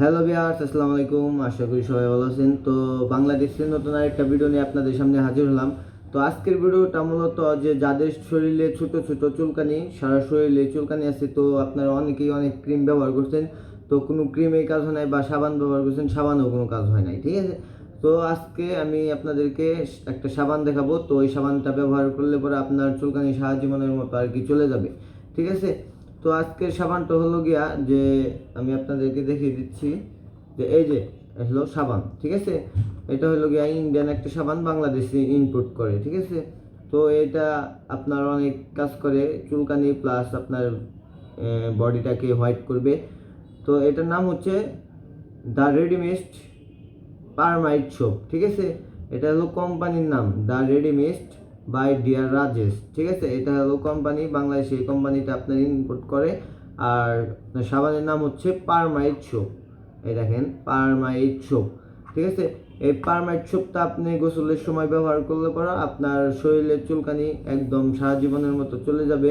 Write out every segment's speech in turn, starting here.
Hello বিয়ার্স আসসালামু আলাইকুম। আশা করি সবাই ভালো আছেন। তো বাংলাদেশের নতুন আরেকটা ভিডিও নিয়ে আপনাদের সামনে হাজির হলাম। তো আজকের ভিডিওটা মূলত যে যাদের শরীরে ছোট ছোট চুলকানি, সারা শরীরে চুলকানি আছে, তো আপনারা অনেকেই অনেক ক্রিম ব্যবহার করছেন। তো কোনো ক্রিমের কাজ হয় নাই বা সাবান ব্যবহার করছেন, সাবানও কোনো কাজ হয় নাই, ঠিক আছে? তো আজকে আমি আপনাদেরকে একটা সাবান দেখাবো। তো ওই সাবানটা ব্যবহার করলে পরে আপনার চুলকানি সারা জীবনের মতো আর কি চলে যাবে, ঠিক আছে? তো আজকের সাবানটা হলো গিয়া যে আমি আপনাদেরকে দেখিয়ে দিচ্ছি যে এই যে হলো সাবান, ঠিক আছে? এটা হলো গিয়া ইন্ডিয়ান একটা সাবান, বাংলাদেশে ইনপুট করে, ঠিক আছে? তো এটা আপনার অনেক কাজ করে, চুলকানি প্লাস আপনার বডিটাকে হোয়াইট করবে। তো এটার নাম হচ্ছে দ্য রেডিমেস্ট পারমাইট শপ ঠিক আছে? এটা হলো কোম্পানির নাম দ্য রেডিমেস্ট বাই ডিয়ার রাজেশ ঠিক আছে? এটা হলো কোম্পানি বাংলাদেশে এই কোম্পানিটা আপনার ইনপুট করে। আর সাবানের নাম হচ্ছে পারমাইট শপ এই দেখেন পারমাইট শপ ঠিক আছে? এই পারমাইট শপটা আপনি গোসলের সময় ব্যবহার করলে পরে আপনার শরীরের চুলকানি একদম সারা জীবনের মতো চলে যাবে।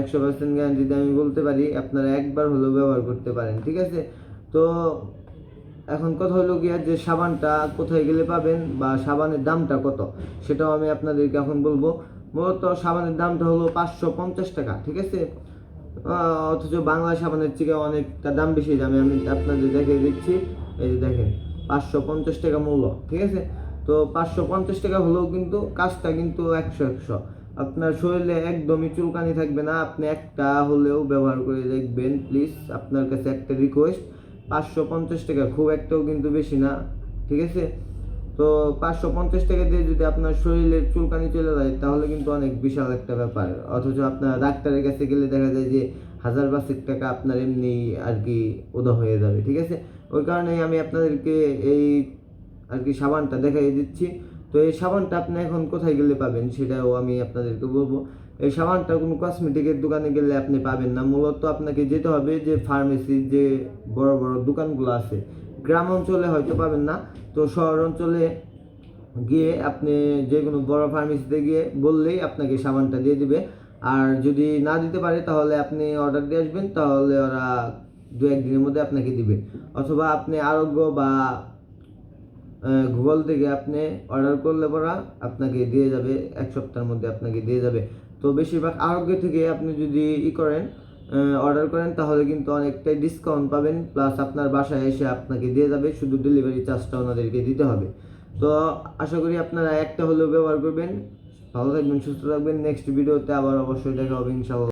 একশো পার্সেন্ট গ্যারান্টিতে আমি বলতে পারি, আপনারা একবার হলেও ব্যবহার করতে পারেন, ঠিক আছে? তো এখন কথা হলো গিয়া যে সাবানটা কোথায় গেলে পাবেন বা সাবানের দামটা কত, সেটাও আমি আপনাদেরকে এখন বলব। মূলত সাবানের দামটা হলো পাঁচশো পঞ্চাশ টাকা, ঠিক আছে? অথচ বাংলা সাবানের থেকে অনেকটা দাম বেশি দামে আমি আপনাদের দেখে দিচ্ছি। এই যে দেখেন, পাঁচশো পঞ্চাশ টাকা মূল্য, ঠিক আছে? তো পাঁচশো পঞ্চাশ টাকা হলেও কিন্তু কাজটা কিন্তু একশো একশো। আপনার শরীরে একদমই চুলকানি থাকবে না, আপনি একটা হলেও ব্যবহার করে দেখবেন প্লিজ আপনার কাছে একটা রিকোয়েস্ট পাঁচশো পঞ্চাশ টাকা, খুব একটাও কিন্তু বেশি না, ঠিক আছে? তো পাঁচশো পঞ্চাশ টাকা দিয়ে যদি আপনার শরীরের চুলকানি চলে যায়, তাহলে কিন্তু অনেক বিশাল একটা ব্যাপার। অথচ আপনার ডাক্তারের কাছে গেলে দেখা যায় যে হাজার পাঁচেক টাকা আপনার এমনি আর কি উদা হয়ে যাবে, ঠিক আছে? ওই কারণেই আমি আপনাদেরকে এই আর কি সাবানটা দেখাই দিচ্ছি। তো এই সাবানটা আপনি এখন কোথায় গেলে পাবেন সেটাও আমি আপনাদেরকে বলব। এই সাবানটা কোনো কসমেটিকের দোকানে গেলে আপনি পাবেন না। মূলত আপনাকে যেতে হবে যে ফার্মেসির যে বড় বড় দোকানগুলো আছে, গ্রাম অঞ্চলে হয়তো পাবেন না। তো শহর অঞ্চলে গিয়ে আপনি যে কোনো বড় ফার্মেসিতে গিয়ে বললেই আপনাকে সাবানটা দিয়ে দিবে। আর যদি না দিতে পারে তাহলে আপনি অর্ডার দিয়ে আসবেন, তাহলে ওরা দু একদিনের মধ্যে আপনাকে দিবে। অথবা আপনি আরোগ্য বা গুগল থেকে আপনি অর্ডার করলে পরা আপনাকে দিয়ে যাবে, এক সপ্তাহের মধ্যে আপনাকে দিয়ে যাবে। তো বেশিরভাগ আরোগ্য থেকে আপনি যদি ই করেন অর্ডার করেন, তাহলে কিন্তু অনেকটাই ডিসকাউন্ট পাবেন প্লাস আপনার বাসায় এসে আপনাকে দিয়ে যাবে, শুধু ডেলিভারি চার্জটা ওনাদেরকে দিতে হবে। তো আশা করি আপনারা একটা হলেও ব্যবহার করবেন। ভালো থাকবেন, সুস্থ থাকবেন। নেক্সট ভিডিওতে আবার অবশ্যই দেখা হবে